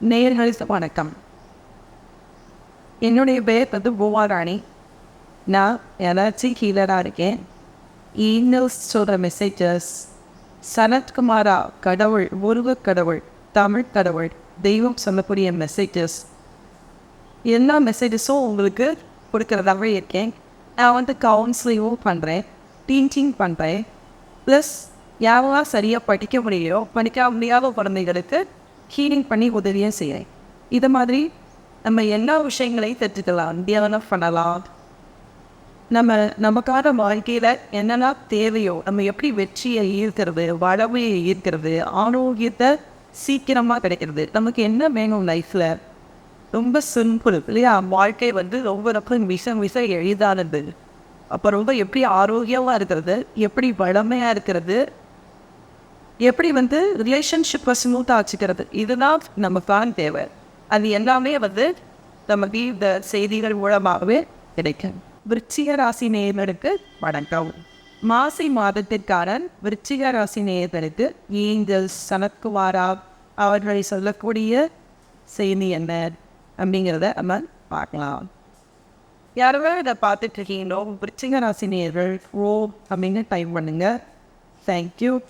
நேர்களுக்கு வணக்கம். என்னுடைய பேர் வந்து பூவாராணி நான் எனர்ஜி ஹீலராக இருக்கேன். ஈமெயில்ஸ் சொல்கிற மெசேஜஸ் சனத்குமாரா கடவுள் முருக கடவுள் தமிழ் கடவுள் தெய்வம் சொல்லக்கூடிய மெசேஜஸ் எல்லா மெசேஜஸும் உங்களுக்கு கொடுக்குறதாகவே இருக்கேன். நான் வந்து கவுன்சிலிங்கும் பண்ணுறேன் டீச்சிங் பண்ணுறேன் ப்ளஸ் யாரெல்லாம் சரியாக படிக்க முடியலையோ படிக்க முடியாத குழந்தைகளுக்கு ஹீலிங் பண்ணி உதவியும் செய்கிறேன் இது மாதிரி நம்ம எல்லா விஷயங்களையும் தெரிஞ்சுக்கலாம். தியானம் பண்ணலாம். நம்ம நமக்கான வாழ்க்கையில் என்னெல்லாம் தேவையோ நம்ம எப்படி வெற்றியை ஈர்க்கிறது வளமையை ஈர்க்கிறது ஆரோக்கியத்தை சீக்கிரமாக கிடைக்கிறது. நமக்கு என்ன வேணும் லைஃப்பில் ரொம்ப சிம்பிள் இல்லையா? வாழ்க்கை வந்து ரொம்ப ரொம்ப மிச மிக எளிதானது. அப்போ ரொம்ப எப்படி ஆரோக்கியமாக இருக்கிறது? எப்படி வளமையாக இருக்கிறது? எப்படி வந்து ரிலேஷன்ஷிப்பை ஸ்மூத்தாக வச்சுக்கிறது? இதுதான் நமக்கான தேவை. அது எல்லாமே வந்து நமக்கு இந்த செய்திகள் மூலமாகவே கிடைக்கும். விருச்சிக ராசி நேயர்களுக்கு வணக்கம். மாசி மாதத்திற்கான விருச்சிக ராசி நேயர்களுக்கு ஏஞ்சல் சனத்குமாரா அவர்களை சொல்லக்கூடிய செய்தி என்ன அப்படிங்கிறத நம்ம பார்க்கலாம். யாருமே இதை பார்த்துட்டு இருக்கீங்களோ? விருச்சிக ராசி நேயர்கள் ஓ அப்படின்னு டைப் பண்ணுங்க. தேங்க்யூ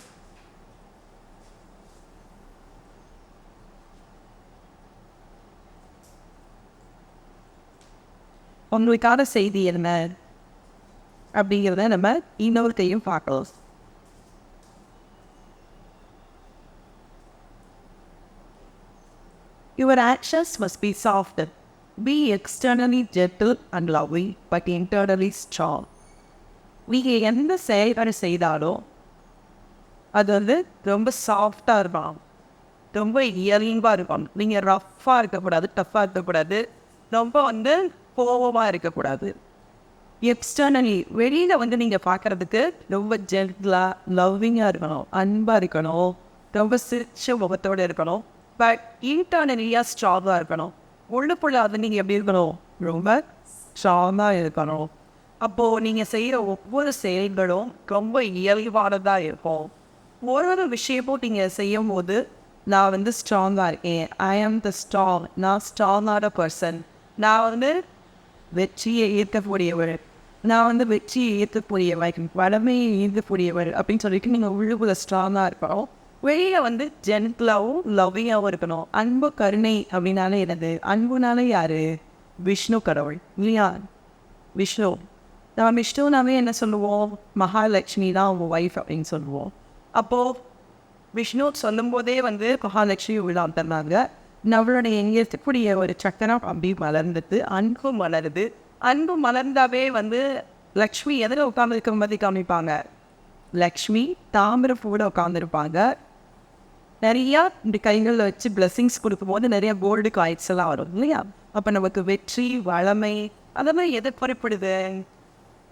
உங்களுக்கான செய்தி என்ன அப்படிங்கிறத நம்ம இன்னொருத்தையும் பார்க்கலாம். Your actions must be soft be externally gentle and லவ்வி but internally strong நீங்கள் எந்த செயல்பாடு செய்தாலும் அது வந்து ரொம்ப சாஃப்டாக இருக்கும் ரொம்ப இயல்பாக இருக்கும் நீங்கள் ரஃப்பாக இருக்கக்கூடாது டஃப்பாக இருக்கக்கூடாது. ரொம்ப வந்து கோபமாக இருக்கக்கூடாது. எக்ஸ்டர்னலி வெளியில் வந்து நீங்கள் பார்க்குறதுக்கு ரொம்ப ஜென்டலாக லவ்விங்காக இருக்கணும் அன்பாக இருக்கணும் ரொம்ப சிரிச்ச முகத்தோடு இருக்கணும் பட் இன்டர்னலியாக ஸ்ட்ராங்காக இருக்கணும். உள்ளுக்குள்ள அது நீங்கள் எப்படி இருக்கணும்? ரொம்ப ஸ்ட்ராங்காக இருக்கணும். அப்போது நீங்கள் செய்கிற ஒவ்வொரு செயல்களும் ரொம்ப இயல்பானதாக இருக்கும். ஒரு ஒரு விஷயமும் நீங்கள் செய்யும் போது நான் வந்து ஸ்ட்ராங்காக இருக்கேன். ஐ ஆம் த ஸ்ட்ராங் நான் ஸ்ட்ராங்கான பர்சன் நான் வந்து வெற்றியை ஈர்க்கக்கூடியவர் நான் வந்து வெற்றியை ஈர்க்கக்கூடியவர் வளமையை ஈர்க்கக்கூடியவர் அப்படின்னு சொல்லிட்டு நீங்கள் உள்ளுக்குள்ள ஸ்ட்ராங்காக இருப்போம் வெளியில் வந்து ஜென்டிலாகவும் லவ்வியாகவும் இருக்கணும். அன்பு கருணை அப்படின்னாலே என்னது? அன்புனாலே யார்? விஷ்ணு கடவுள். இல்லையா? விஷ்ணு. நம்ம விஷ்ணுனாவே என்ன சொல்லுவோம்? மகாலட்சுமி தான் அவங்க ஒய்ஃப் அப்படின்னு சொல்லுவோம். அப்போது விஷ்ணு சொல்லும்போதே வந்து மகாலட்சுமி விழா தந்தாங்க நம்மளுடைய எங்கே இருக்கக்கூடிய ஒரு சக்கரம் அப்படி மலர்ந்தது அன்பும் மலருது. அன்பு மலர்ந்தாவே வந்து லக்ஷ்மி எதில் உட்காந்துருக்க மாதிரி காமிப்பாங்க லக்ஷ்மி தாமிரப்பூட உட்காந்துருப்பாங்க நிறையா இப்படி கைகளில் வச்சு பிளெஸ்ஸிங்ஸ் கொடுக்கும்போது நிறைய கோல்டு காயின்ஸ் எல்லாம் வரும் இல்லையா? அப்போ நமக்கு வெற்றி வளமை அதெல்லாம் எது குறிப்பிடுது?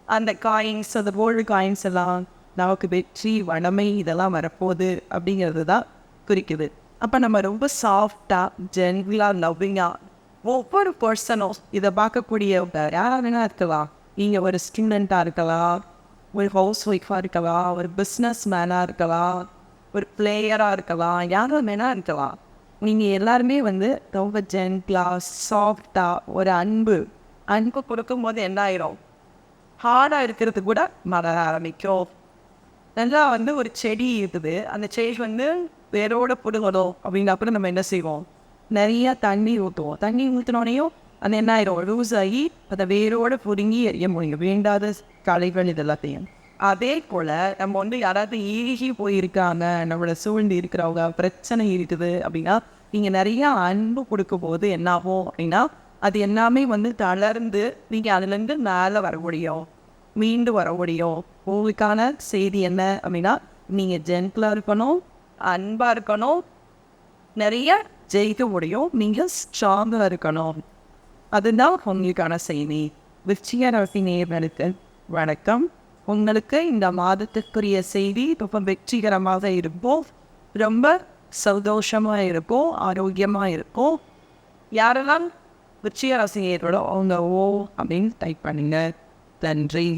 அந்த காயின்ஸ் அந்த கோல்டு காயின்ஸ் எல்லாம் நமக்கு வெற்றி வளமை இதெல்லாம் வரப்போகுது அப்படிங்கிறது தான் குறிக்குது. அப்போ நம்ம ரொம்ப சாஃப்டாக ஜென்லாக லவ்விங்காக ஒவ்வொரு பர்சனும் இதை பார்க்கக்கூடிய யாராக வேணா இருக்கலாம் நீங்கள் ஒரு ஸ்டூடெண்ட்டாக இருக்கலாம் ஒரு ஹவுஸ் ஒய்ஃபாக இருக்கலாம் ஒரு பிஸ்னஸ் மேனாக இருக்கலாம் ஒரு பிளேயராக இருக்கலாம் யாரும் வேணா இருக்கலாம் நீங்கள் எல்லாருமே வந்து ரொம்ப ஜென்டலாக சாஃப்டாக ஒரு அன்பு அன்பு கொடுக்கும்போது என்ன ஆயிரும்? ஹார்டாக இருக்கிறது கூட மலர ஆரம்பிக்கும். நல்லா வந்து ஒரு செடி இருக்குது. அந்த செடி வந்து வேரோட புடுங்கணும் அப்படிங்கிறப்ப நம்ம என்ன செய்வோம்? நிறைய தண்ணி ஊற்றுவோம் தண்ணி ஊற்றினோடனையும் அது என்ன ஆயிரும்? லூஸ் ஆகி அதை வேரோட புடுங்கி எரிய முடியும். வேண்டாத கலைகள் இது எல்லாத்தையும் அதே போல் நம்ம வந்து யாராவது ஈகி போயிருக்காங்க நம்மளோட சூழ்ந்து இருக்கிறவங்க பிரச்சனை இருக்குது அப்படின்னா நீங்கள் நிறைய அன்பு கொடுக்கும்போது போது என்னாகும் அப்படின்னா அது எல்லாமே வந்து தளர்ந்து நீங்கள் அதுலேருந்து மேலே வர முடியும் மீண்டு வர முடியும். உங்களுக்கான செய்தி என்ன அப்படின்னா நீங்கள் ஜென்டலாக இருக்கணும் அன்பாக இருக்கணும் நிறைய ஜெயிக்க முடியும். நீங்கள் ஸ்ட்ராங்காக இருக்கணும். அதுதான் உங்களுக்கான செய்தி. விச்சிய ராசி நேர்களுக்கு வணக்கம். உங்களுக்கு இந்த மாதத்துக்குரிய செய்தி ரொம்ப வெற்றிகரமாக இருக்கும். ரொம்ப சந்தோஷமாக இருக்கும் ஆரோக்கியமாக இருக்கும். யாரெல்லாம் விச்சிய ராசி நேர்களோ அவங்க ஓ அப்படின்னு டைப் பண்ணுங்க. நன்றி.